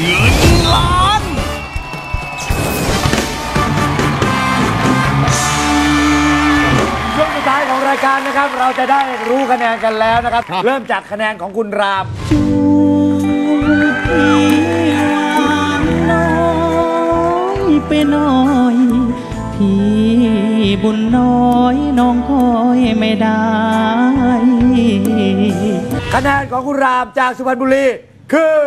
เงินล้าน ช่วงสุดท้ายของรายการนะครับ เราจะได้รู้คะแนนกันแล้วนะครับ เริ่มจากคะแนนของคุณรามน้อยไปหน่อย พี่บุญน้อยน้องคอยไม่ได้ คะแนนของคุณรามจากสุพรรณบุรีคือ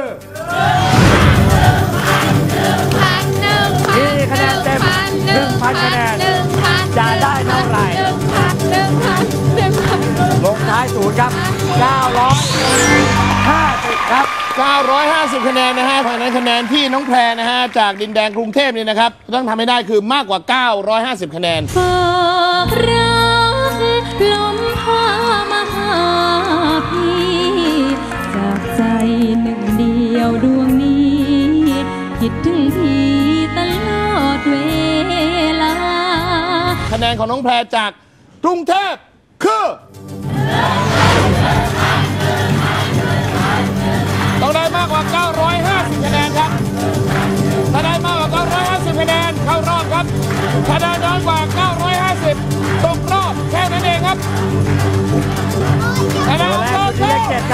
ศูนย์ครับ950ครับ 950 คะแนนนะฮะเพราะฉะนั้นคะแนนที่น้องแพรนะฮะ จากดินแดงกรุงเทพเนี่ยนะครับ ต้องทำให้ได้คือมากกว่า 950 คะแนน ฝากรักลมพามาหาพี่จากใจหนึ่งเดียวดวงนี้ คิดถึงพี่ตลอดเวลา คะแนนของน้องแพรจากกรุงเทพคือ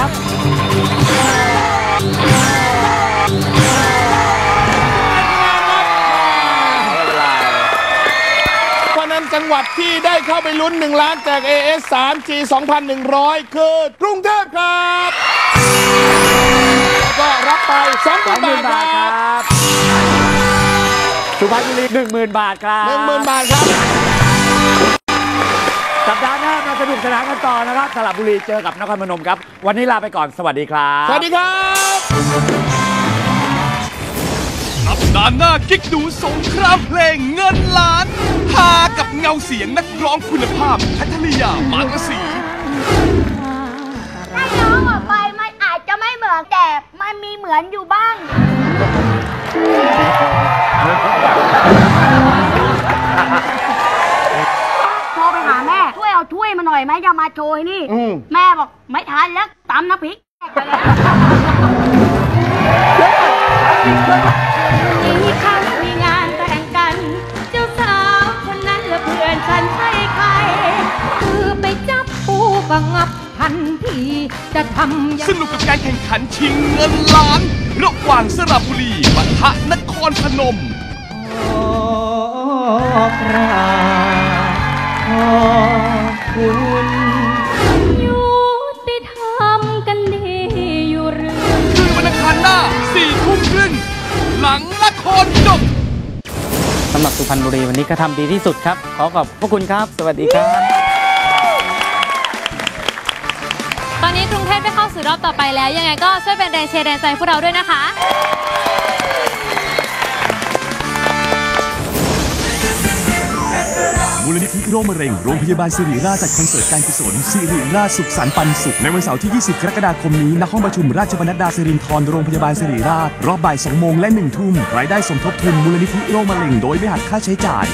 คือเลขคือเจ็ดครับ เพราะฉะนั้นจังหวัดที่ได้เข้าไปลุ้น 1 ล้านจาก AS 3G 2,100 คือกรุงเทพครับแล้วก็รับไป20,000 20,000 บาบาททคครัรับ บ สุพรรณบุรี10,000 บาทครับบ10,000บาทครับ สัปดาห์หน้ามาสนุกสนานกันต่อนะครับสระบุรีเจอกับนครพนมครับ วันนี้ลาไปก่อนสวัสดีครับ สวัสดีครับสัปดาห์หน้ากิ๊กดูสงครามเพลงเงินล้านพากับเงาเสียงนักร้องคุณภาพแคทริยามากสี หน่อยไหมจะมาโชว์ให้นี่ อืมแม่บอกไม่ทันแล้วตำน้ำพริกไปแล้วมีครั้งมีงานแต่งกัน เจ้าสาวคนนั้นและเพื่อนฉันใช่ใคร คือไปจับปูก็งับทันทีจะทำยังสนุกกับการแข่งขันชิงเงินล้าน ระหว่างสระบุรีปะทะนครพนม ขอกราบขอบ คุณยุติธรรมกันดีอยู่หรือคือวันอังคารหน้า4ทุ่มครึ่งหลังละครจบสำหรับสุพรรณบุรีวันนี้ก็ทำดีที่สุดครับ ขอขอบพระคุณครับ สวัสดีครับ ตอนนี้กรุงเทพได้เข้าสู่รอบต่อไปแล้ว ยังไงก็ช่วยเป็นแรงเชียร์แรงใจพวกเราด้วยนะคะ มูลนิธิโรคมะเร็ง โรงพยาบาลสิริราชจัดคอนเสิร์ตการกุศลสิริราชสุขสันต์ปันสุข ในวันเสาร์ที่ 20 กรกฎาคมนี้ณห้องประชุมราชบรรณดาสิรินทรโรงพยาบาลสิริราช รอบบ่าย 2 โมงและ 1 ทุ่ม รายได้สมทบทุนมูลนิธิโรคมะเร็ง โดยไม่หักค่าใช้จ่าย